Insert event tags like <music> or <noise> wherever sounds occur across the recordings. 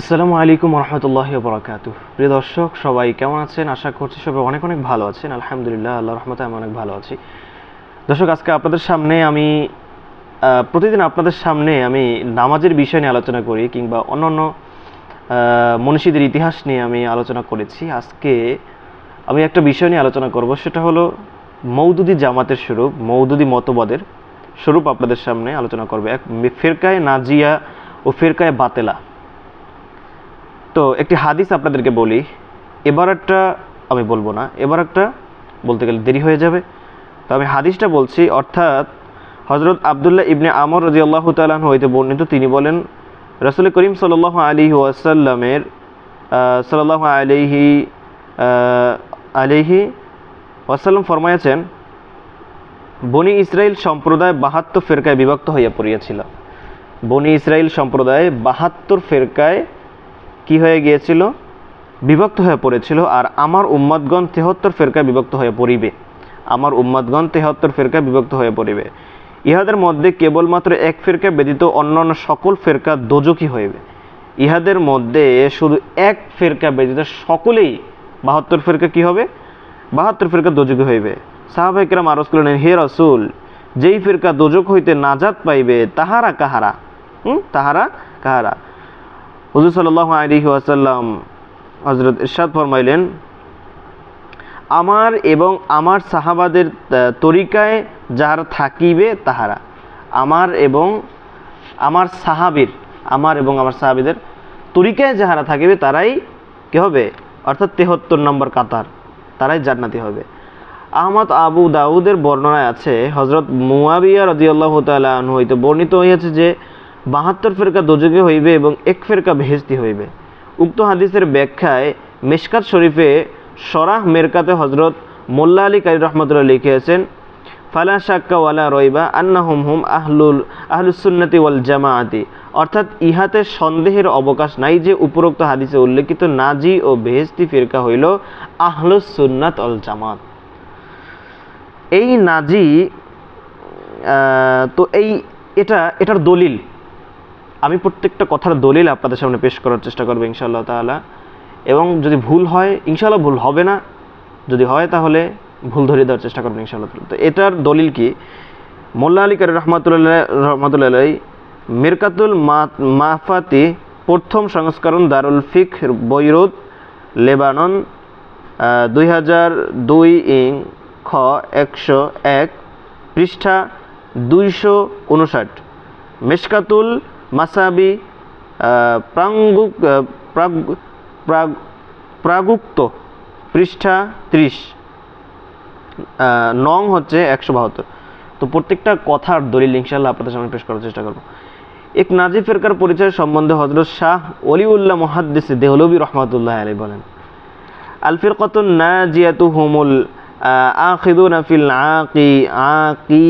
আসসালামু আলাইকুম রহমতুল্লাহ বরাকাতু প্রিয় দর্শক সবাই কেমন আছেন? আশা করছি সবাই অনেক অনেক ভালো আছেন। আলহামদুলিল্লাহ আল্লাহ রহমতে আমি অনেক ভালো আছি। দর্শক আজকে আপনাদের সামনে আমি প্রতিদিন আপনাদের সামনে আমি নামাজের বিষয় নিয়ে আলোচনা করি কিংবা অন্যান্য আহ, মনীষীদের ইতিহাস নিয়ে আমি আলোচনা করেছি। আজকে আমি একটা বিষয় নিয়ে আলোচনা করব সেটা হলো মৌদুদি জামাতের স্বরূপ মৌদুদি মতবাদের স্বরূপ আপনাদের সামনে আলোচনা করবে। এক ফেরকায় নাজিয়া ও ফেরকায় বাতেলা। তো একটি হাদিস আপনাদেরকে বলি, এবার একটা, আমি বলব না, এবার একটা বলতে গেলে দেরি হয়ে যাবে। তো আমি হাদিসটা বলছি, অর্থাৎ হজরত আবদুল্লাহ ইবনে আমর রাজি আল্লাহ তালাহ হইতে বর্ণিত, তিনি বলেন, রসুল করিম সাল্লাহ আলী ওয়াসাল্লামের সাল্লাহ আলিহি আলিহি ওয়াসাল্লাম ফরমাইয়াছেন বনি ইসরায়েল সম্প্রদায় বাহাত্তর ফেরকায় বিভক্ত হইয়া পড়িয়াছিল। বনি ইসরায়েল সম্প্রদায় বাহাত্তর ফেরকায় কি হয়ে গিয়েছিল? বিভক্ত হয়ে পড়েছিল। আর আমার উম্মাদগণ তেহত্তর ফেরকায় বিভক্ত হয়ে পড়িবে। আমার উম্মাদগণ তেহত্তর ফেরকায় বিভক্ত হয়ে পড়িবে। ইহাদের মধ্যে কেবলমাত্র এক ফেরকা ব্যতীত অন্যান্য সকল ফেরকা দোজকি হইবে। ইহাদের মধ্যে শুধু এক ফেরকা ব্যতীত সকলেই বাহাত্তর ফেরকা কি হবে? বাহাত্তর ফেরকা দোজকি হইবে। সাহাবাহিকরাম আরজ করলেন, হে রসুল, যেই ফেরকা দোজক হইতে নাজাত পাইবে, তাহারা কাহারা? হুম? তাহারা কাহারা? হুজুর সাল্লাহ আলী ওয়াসাল্লাম হজরত ইরশাদ ফরমাইলেন, আমার এবং আমার সাহাবাদের তরিকায় যাহারা থাকিবে, তাহারা। আমার এবং আমার সাহাবির, আমার এবং আমার সাহাবিদের তরিকায় যাহারা থাকিবে, তারাই কি হবে? অর্থাৎ তেহত্তর নম্বর কাতার, তারাই জান্নাতি হবে। আহমদ আবু দাউদের বর্ণনায় আছে হজরত মুয়াবিয়া রদিয়াল্লাহ তাআলা হইতে বর্ণিত হইয়াছে যে বাহাত্তর ফেরকা দোজকে হইবে এবং এক ফেরকা বেহেস্তি হইবে। উক্ত হাদিসের ব্যাখ্যায় মেশকাত শরীফে সরাহ মেরকাতে হজরত মোল্লা আলী কারি রহমতুল্লাহ লিখিয়েছেন ফালা শাক্কা ওয়ালা রইবা আন্না হুম হুম আহলুল আহলুসুন্নতি ওয়াল জামাআতি। অর্থাৎ ইহাতে সন্দেহের অবকাশ নাই যে উপরোক্ত হাদিসে উল্লেখিত নাজি ও বেহেস্তি ফিরকা হইল আহলুস সুন্নাত অল জামাত। এই নাজি তো এই, এটা, এটার দলিল। আমি প্রত্যেকটা কথার দলিল আপনাদের সামনে পেশ করার চেষ্টা করব ইনশাআল্লাহ তাআলা। এবং যদি ভুল হয়, ইনশাআল্লাহ ভুল হবে না। যদি হয় তাহলে ভুল ধরিয়ে দেওয়ার চেষ্টা করবেন ইনশাআল্লাহ। তো এটার দলিল কি? মোল্লা আলী কারি রহমাতুল্লাহ রহমাতুল্লাহ মিরকাতুল মা- মাহফাতি প্রথম সংস্করণ দারুল ফিক বৈরুদ লেবানন দুই হাজার দুই ইং খ একশো এক পৃষ্ঠা দুইশো উনষাট। মেশকাতুল মাসাবি প্রাঙ্গুক প্রাগুক্ত পৃষ্ঠা ত্রিশ। নং হচ্ছে একশো বাহাত্তর। তো প্রত্যেকটা কথার দলিল ইনশাল্লাহ আপনাদের সামনে পেশ করার চেষ্টা করব। এক নাজি ফেরকার পরিচয় সম্বন্ধে হজরত শাহ অলিউল্লাহ মহাদ্দিস দেহলবী রহমাতুল্লাহ আলী বলেন আল ফিরকাতুন নাজিয়াতু হুমুল আখিদুনা ফিল আকি আকি,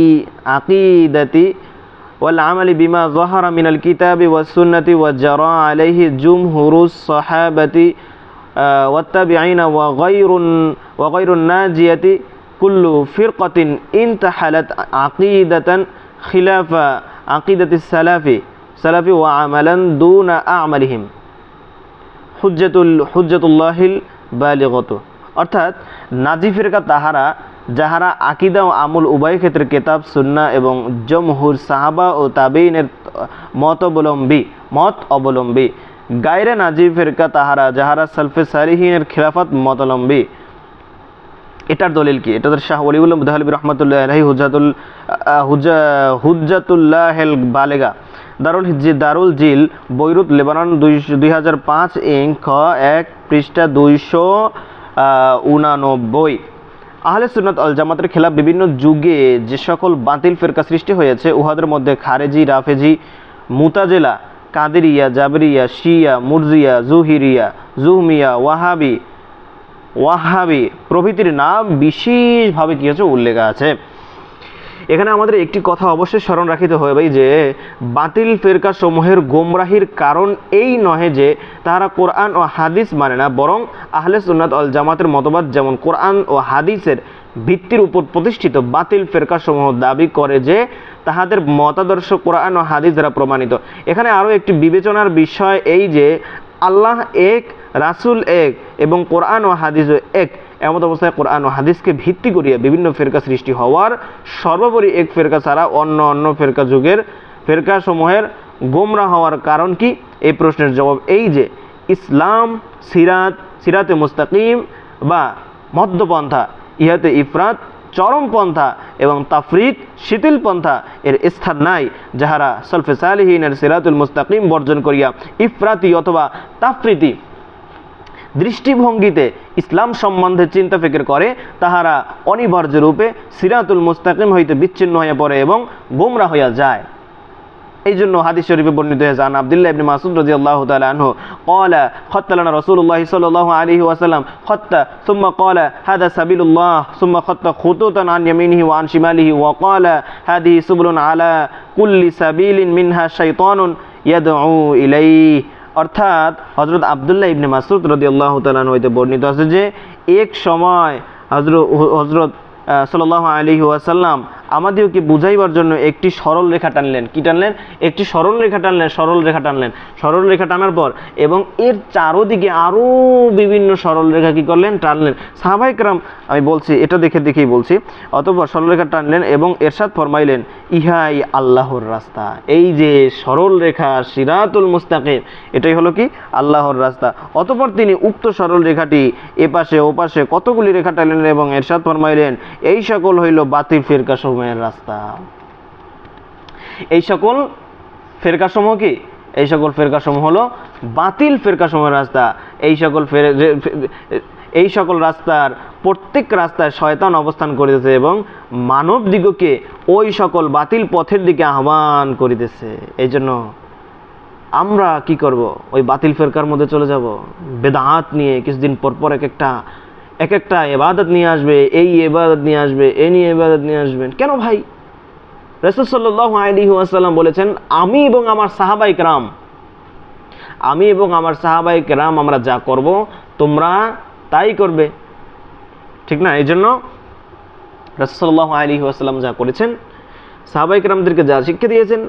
আকিদাতি والعمل بما ظهر من الكتاب والسنة وجرى عليه جمهور الصحابة آه، والتابعين وغير وغير الناجية كل فرقة انتحلت عقيدة خلاف عقيدة السلف سلف وعملا دون أعمالهم হুজ্জাতুল হুজ্জাতুল্লাহিল বালিগত অর্থাৎ নাজি ফিরকা তাহারা যাহারা আকিদা ও আমল উভয় ক্ষেত্রে কেতাব সুন্না এবং জমহুর সাহাবা ও তাবেইনের মত অবলম্বী মত অবলম্বী। গায়রে নাজি ফেরকা তাহারা যাহারা সালফে সারিহিনের খিলাফত মতলম্বী। এটার দলিল কি? এটা শাহ ওলিউল্লাহ মুদাহলিবি রহমতুল্লাহ আলহি হুজাতুল আহ, হুজা হুজ্জাতুল্লাহ হেল বালেগা। দারুল হিজি দারুল জিল বৈরুত লেবানন দুই হাজার পাঁচ ইং খ এক পৃষ্ঠা দুইশো উনানব্বই। আহলে সুন্নত আল জামাতের খেলাফ বিভিন্ন যুগে যে সকল বাতিল ফেরকা সৃষ্টি হয়েছে, উহাদের মধ্যে খারেজি, রাফেজি, মুতাজেলা, কাদেরিয়া, জাবরিয়া, শিয়া, মুরজিয়া, জুহিরিয়া, জুহমিয়া, ওয়াহাবি ওয়াহাবি প্রভৃতির নাম বিশেষভাবে কি হচ্ছে উল্লেখ আছে। এখানে আমাদের একটি কথা অবশ্যই স্মরণ রাখিতে হবে যে বাতিল ফেরকা সমূহের গোমরাহির কারণ এই নহে যে তারা কোরআন ও হাদিস মানে না, বরং আহলে সুন্নাত আল জামাতের মতবাদ যেমন কোরআন ও হাদিসের ভিত্তির উপর প্রতিষ্ঠিত বাতিল ফেরকা সমূহ দাবি করে যে তাহাদের মতাদর্শ কোরআন ও হাদিস দ্বারা প্রমাণিত। এখানে আরও একটি বিবেচনার বিষয় এই যে আল্লাহ এক, রাসূল এক এবং কোরআন ও হাদিসও এক। এমত অবস্থায় কোরআন ও হাদিসকে ভিত্তি করিয়া বিভিন্ন ফেরকা সৃষ্টি হওয়ার সর্বোপরি এক ফেরকা ছাড়া অন্য অন্য ফেরকা যুগের ফেরকা সমূহের গোমরা হওয়ার কারণ কি? এই প্রশ্নের জবাব এই যে, ইসলাম, সিরাত, সিরাতে মুস্তাকিম বা মধ্যপন্থা, ইহাতে ইফরাত চরমপন্থা এবং তাফরিদ শিথিল পন্থা এর স্থান নাই, যাহারা সলফে সালিহিনের সিরাতুল মুস্তাকিম বর্জন করিয়া ইফরাতি অথবা তাফরিতি দৃষ্টিভঙ্গিতে ইসলাম সম্বন্ধে চিন্তা ফিকির করে, তাহারা অনিবার্য রূপে সিরাতুল মুস্তাকিম হইতে বিচ্ছিন্ন হয়ে পড়ে এবং গোমরা হইয়া যায়। এই জন্য হাদিস শরীফে বর্ণিত হয়েছে, আন আবদুল্লাহ ইবনে মাসুদ রাদিয়াল্লাহু তাআলা আনহু ক্বালা খাত্তালানা রাসূলুল্লাহ সাল্লাল্লাহু আলাইহি ওয়াসাল্লাম, খাত্তা, সুম্মা ক্বালা, হাদা সাবিলুল্লাহ, সুম্মা খাত্তা খুতুতান আন ইয়ামিনিহি ওয়া আন শিমালিহি ওয়া ক্বালা, হাদিহি সুবুলুন আলা কুল্লি সাবিলিন মিনহা শাইতানুন ইয়াদউ ইলাইহি। অর্থাৎ হজরত আবদুল্লাহ ইবনে মাসুদ রদি আল্লাহ হইতে বর্ণিত আছে যে, এক সময় হজরত হজরত সাল্লাহ আলী ওয়াসাল্লাম আমাদেরকে বুঝাইবার জন্য একটি সরল রেখা টানলেন। কি টানলেন? একটি সরল রেখা টানলেন, সরল রেখা টানলেন। সরল রেখা টানার পর এবং এর চারোদিকে আরও বিভিন্ন সরল রেখা কি করলেন? টানলেন। সাহাবাইকরাম আমি বলছি, এটা দেখে দেখেই বলছি, অতপর সরল রেখা টানলেন এবং এরশাদ ফরমাইলেন, ইহাই আল্লাহর রাস্তা। এই যে সরল রেখা সিরাতুল মুস্তাকিম, এটাই হলো কি? আল্লাহর রাস্তা। অতপর তিনি উক্ত সরল রেখাটি এপাশে ওপাশে কতগুলি রেখা টানলেন এবং এরশাদ ফরমাইলেন, এই সকল হইল বাতিল ফেরকা সময়ের রাস্তা। এই সকল ফেরকা সমূহ কি? এই সকল ফেরকা সমূহ হলো বাতিল ফেরকা সময়ের রাস্তা। এই সকল ফের এই সকল রাস্তার প্রত্যেক রাস্তায় শয়তান অবস্থান করিতেছে এবং মানব দিগকে ওই সকল বাতিল পথের দিকে আহ্বান করিতেছে। এই জন্য আমরা কি করব? ওই বাতিল ফেরকার মধ্যে চলে যাব। বেদাত নিয়ে কিছুদিন পর পর এক একটা এক একটা এবাদত নিয়ে আসবে, এই এবাদত নিয়ে আসবে, এ নিয়ে এবাদত নিয়ে আসবেন। কেন ভাই? রসুল আলী আসাল্লাম বলেছেন, আমি এবং আমার সাহাবাইক রাম আমি এবং আমার সাহাবাইক রাম আমরা যা করব, তোমরা তাই করবে। ঠিক না? এই জন্য রসল্লাহ আলী আসাল্লাম যা করেছেন সাহাবাইক রামদেরকে যা শিক্ষা দিয়েছেন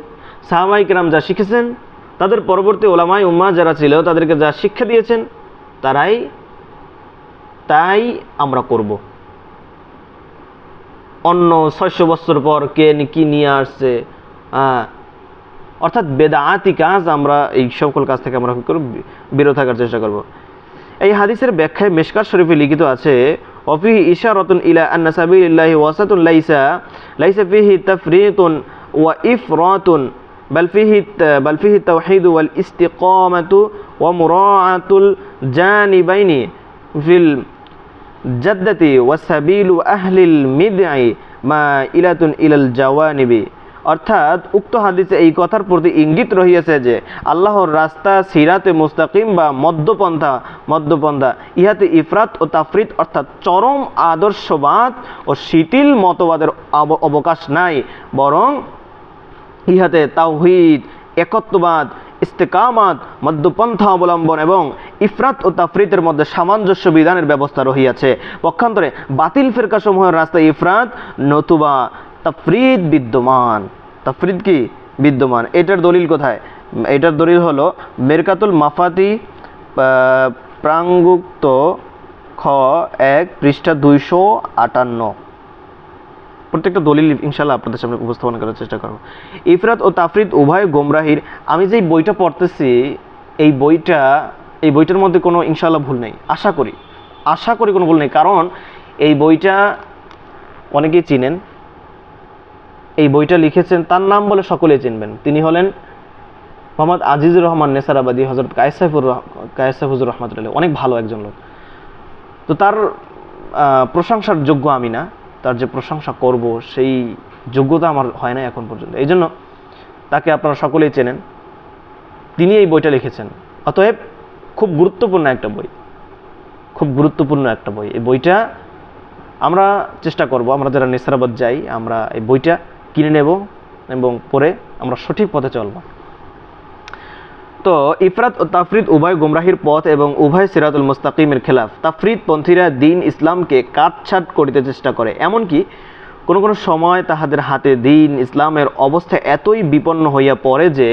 সাহাবাইক রাম যা শিখেছেন, তাদের পরবর্তী ওলামাই উম্মা যারা ছিল, তাদেরকে যা শিক্ষা দিয়েছেন, তারাই তাই আমরা করব অন্য ছয়শো বছর পর কে নি- কি নিয়ে আসছে আহ, অর্থাৎ বেদাআতি কাজ আমরা এই সকল কাজ থেকে আমরা কি করব বিরত থাকার চেষ্টা করব এই হাদিসের ব্যাখ্যায় মেশকার শরীফে লিখিত আছে অফি ইশারাতুন ইলা আন্না সাবিলিল্লাহি ওয়াসাতুন লাইসা লাইসা ফিহি তাফরিতুন ওয়া ইফরাতুন بل فيه الت- بل فيه التوحيد والاستقامة ومراعاة الجانبين في জাদ্দাতি ওয়াসাবিলু আহলিল মিদাই মা ইলাতুন ইলাল জাওয়ানিবি। অর্থাৎ উক্ত হাদিসে এই কথার প্রতি ইঙ্গিত রহিয়াছে যে, আল্লাহর রাস্তা, সিরাতে মুস্তাকিম বা মদ্যপন্থা মদ্যপন্থা ইহাতে ইফরাত ও তাফরিত অর্থাৎ চরম আদর্শবাদ ও শিথিল মতবাদের অবকাশ নাই। বরং ইহাতে তাওহিদ, একত্ববাদ, ইস্তেকামাত মদ্যপন্থা অবলম্বন এবং ইফরাত ও তাফরিতের মধ্যে সামঞ্জস্য বিধানের ব্যবস্থা রহিয়াছে। পক্ষান্তরে বাতিল ফেরকাসমূহের রাস্তায় ইফরাত নতুবা তাফরিদ বিদ্যমান। তাফরিদ কি? বিদ্যমান। এটার দলিল কোথায়? এটার দলিল হলো, মেরকাতুল মাফাতি প্রাঙ্গুক্ত খ এক পৃষ্ঠা দুইশো আটান্ন। প্রত্যেকটা দলিল ইনশাল্লাহ আপনাদের সামনে উপস্থাপন করার চেষ্টা করব। ইফরাত ও তাফরিদ উভয় গোমরাহির। আমি যেই বইটা পড়তেছি, এই বইটা এই বইটার মধ্যে কোনো ইনশাল্লাহ ভুল নেই। আশা করি। আশা করি কোনো ভুল নেই। কারণ এই বইটা অনেকেই চিনেন। এই বইটা লিখেছেন, তার নাম বলে সকলেই চিনবেন। তিনি হলেন মোহাম্মদ আজিজুর রহমান নেসারাবাদী হজরত কায়সাইফুর কায়সাইফুজুর রহমতুল্লাহ অনেক ভালো একজন লোক। তো তার প্রশংসার যোগ্য আমি না। তার যে প্রশংসা করব, সেই যোগ্যতা আমার হয় না এখন পর্যন্ত। এই জন্য তাকে আপনারা সকলেই চেনেন। তিনি এই বইটা লিখেছেন। অতএব খুব গুরুত্বপূর্ণ একটা বই। খুব গুরুত্বপূর্ণ একটা বই। এই বইটা আমরা চেষ্টা করব, আমরা যারা নেসরাবাদ যাই, আমরা এই বইটা কিনে নেব এবং পরে আমরা সঠিক পথে চলব। তো ইফরাত ও তাফরিদ উভয় গুমরাহির পথ এবং উভয় সিরাতুল মুস্তাকিমের খেলাফ। তাফরিদ পন্থীরা দিন ইসলামকে কাটছাট করিতে চেষ্টা করে, এমনকি কোনো কোনো সময় তাহাদের হাতে দিন ইসলামের অবস্থা এতই বিপন্ন হইয়া পড়ে যে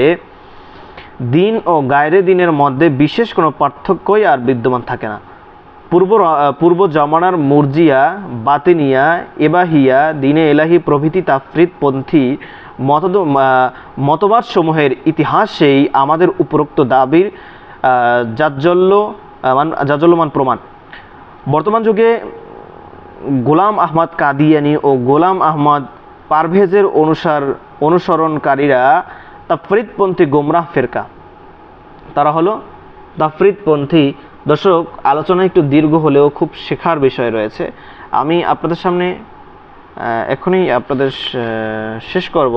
দিন ও গায়রে দিনের মধ্যে বিশেষ কোনো পার্থক্যই আর বিদ্যমান থাকে না। পূর্ব পূর্ব জমানার মুরজিয়া, বাতিনিয়া, এবাহিয়া, দিনে এলাহি প্রভৃতি তাফরিদপন্থী মতদ মতবাদ সমূহের ইতিহাসেই আমাদের উপরোক্ত দাবির জাজ্জল্য মান জাজ্জল্যমান প্রমাণ। বর্তমান যুগে গোলাম আহমদ কাদিয়ানি ও গোলাম আহমদ পারভেজের অনুসার, অনুসরণকারীরা তাফরিদপন্থী গোমরাহ ফেরকা। তারা হলো তাফরিদপন্থী। দর্শক, আলোচনা একটু দীর্ঘ হলেও খুব শেখার বিষয় রয়েছে। আমি আপনাদের সামনে এখনই আপনাদের শেষ করব।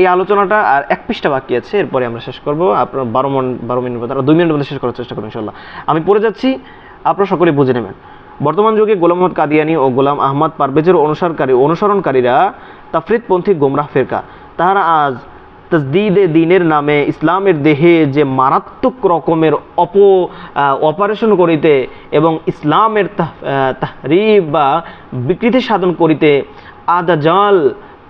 এই আলোচনাটা আর এক পৃষ্ঠা বাকি আছে, এরপরে আমরা শেষ করব। আপনার বারো মন, বারো মিনিট মধ্যে দুই মিনিটের মধ্যে শেষ করার চেষ্টা করব ইনশাল্লাহ আমি পড়ে যাচ্ছি, আপনারা সকলে বুঝে নেবেন। বর্তমান যুগে গোলাম মোহাম্মদ কাদিয়ানি ও গোলাম আহমদ পারভেজের অনুসারকারী, অনুসরণকারীরা তাফরিদপন্থী গোমরাহ ফেরকা। তাহারা আজ তসদিদে দিনের নামে ইসলামের দেহে যে মারাত্মক রকমের অপ অপারেশন করিতে এবং ইসলামের তাহরিব বা বিকৃতি সাধন করিতে আদাজাল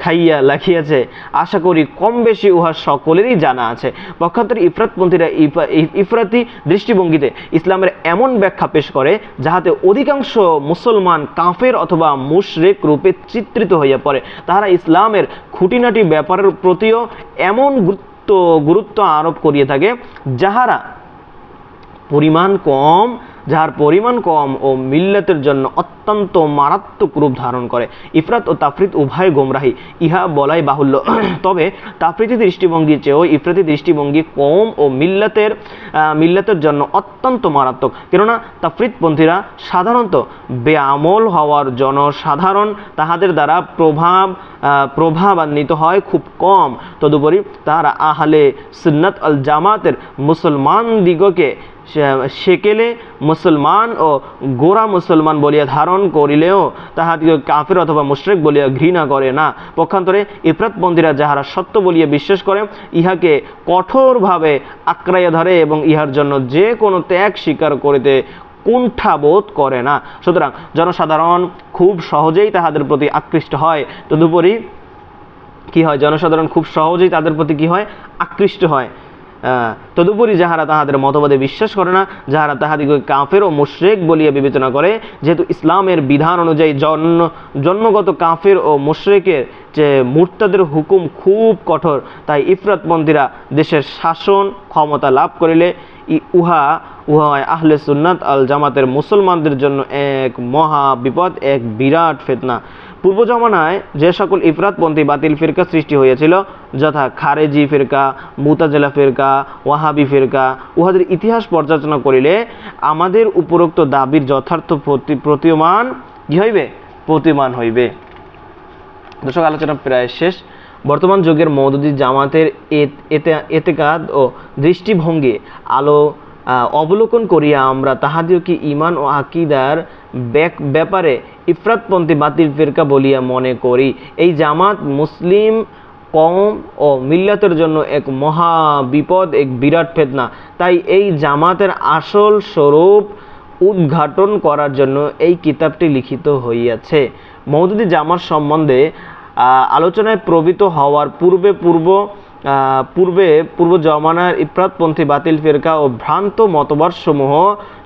খাইয়া লাখিয়াছে। আশা করি কম বেশি উহা সকলেরই জানা আছে। পক্ষান্তরে ইফরাতপন্থীরা ইফা- ইফ- ইফরাতি দৃষ্টিভঙ্গিতে ইসলামের এমন ব্যাখ্যা পেশ করে, যাহাতে অধিকাংশ মুসলমান কাফের অথবা মুশরেক রূপে চিত্রিত হইয়া পড়ে। তাহারা ইসলামের খুঁটিনাটি ব্যাপারের প্রতিও এমন গুরুত্ব গুরুত্ব আরোপ করিয়ে থাকে, যাহারা পরিমাণ কম যাহার পরিমাণ কম ও মিল্লাতের জন্য অত্যন্ত মারাত্মক রূপ ধারণ করে। ইফরাত ও তাফরিত উভয় গোমরাহি। ইহা বলাই বাহুল্য। <clears throat> তবে তাফরিতি দৃষ্টিভঙ্গি চেয়েও ইফরাতি দৃষ্টিভঙ্গি কম ও মিল্লাতের মিল্লাতের জন্য অত্যন্ত মারাত্মক। কেননা তাফরিদপন্থীরা সাধারণত বেআমল হওয়ার জনসাধারণ তাহাদের দ্বারা প্রভাব প্রভাবান্বিত হয় খুব কম। তদুপরি তাহারা আহলে সুন্নাত আল জামাতের মুসলমান দিগকে সেকেলে মুসলমান ও গোরা মুসলমান বলিয়া ধারণ করিলেও তাহাদিকে কাফের অথবা মুশরিক বলিয়া ঘৃণা করে না। পক্ষান্তরে ইফরাতপন্থীরা যাহারা সত্য বলিয়া বিশ্বাস করে, ইহাকে কঠোরভাবে আক্রাইয়া ধরে এবং ইহার জন্য যে কোনো ত্যাগ স্বীকার করিতে কুণ্ঠাবোধ করে না। সুতরাং জনসাধারণ খুব সহজেই তাহাদের প্রতি আকৃষ্ট হয়। তদুপরি কি হয়? জনসাধারণ খুব সহজেই তাদের প্রতি কি হয়? আকৃষ্ট হয়। তদুপরি যাহারা তাহাদের মতবাদে বিশ্বাস করে না, যাহারা তাহাদিকে কাফের ও মুশরেক বলিয়া বিবেচনা করে, যেহেতু ইসলামের বিধান অনুযায়ী জন্ম জন্মগত কাফের ও মুশরেকের যে মুরতাদের হুকুম খুব কঠোর, তাই ইফরাতপন্থীরা দেশের শাসন ক্ষমতা লাভ করিলে উহা উহা হয় আহলে সুন্নাত আল জামাতের মুসলমানদের জন্য এক মহা বিপদ, এক বিরাট ফেতনা। পূর্ব জমানায় যে সকল ইফরাতপন্থী বাতিল ফিরকা সৃষ্টি হয়েছিল, যথা খারেজি ফিরকা, মুতাজেলা ফিরকা, ওয়াহাবি ফিরকা, উহাদের ইতিহাস পর্যালোচনা করিলে আমাদের উপরোক্ত দাবির যথার্থ প্রতি- প্রতীয়মান কি হইবে? প্রতিমান হইবে। দর্শক, আলোচনা প্রায় শেষ। বর্তমান যুগের মৌদুদি জামাতের এত- এতে- এতেকাদ ও দৃষ্টিভঙ্গি আলো অবলোকন করিয়া আমরা তাহাদিওকে ইমান ও আকিদার ব্যাপারে ইফরাতপন্থী বাতিল ফিরকা বলিয়া মনে করি। এই জামাত মুসলিম কম ও মিল্লাতের জন্য এক মহা বিপদ, এক বিরাট ফেতনা। তাই এই জামাতের আসল স্বরূপ উদ্ঘাটন করার জন্য এই কিতাবটি লিখিত হইয়াছে। মৌদুদি জামাত সম্বন্ধে আলোচনায় প্রবৃত হওয়ার পূর্বে পূর্ব পূর্বে, পূর্ব জমানার ইপ্রাতপন্থী বাতিল ফেরকা ও ভ্রান্ত মতবাদসমূহ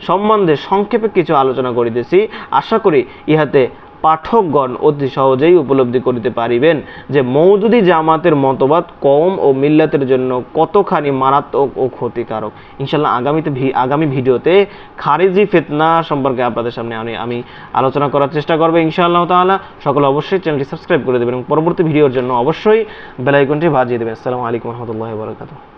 সম্বন্ধে সংক্ষেপে কিছু আলোচনা করিতেছি আশা করি ইহাতে পাঠকগণ অতি সহজেই উপলব্ধি করিতে পারিবেন যে মৌজুদি জামাতের মতবাদ কম ও মিল্লাতের জন্য কতখানি মারাত্মক ও ক্ষতিকারক। ইনশাল্লাহ আগামীতে আগামী ভিডিওতে খারিজি ফেতনা সম্পর্কে আপনাদের সামনে আমি আমি আলোচনা করার চেষ্টা করব ইনশাআল্লাহ তাআলা। সকলে অবশ্যই চ্যানেলটি সাবস্ক্রাইব করে দেবেন এবং পরবর্তী ভিডিওর জন্য অবশ্যই বেলাইকনটি বাজিয়ে দেবেন। আসসালামু আলাইকুম রহমতুল্লাহ বরকাত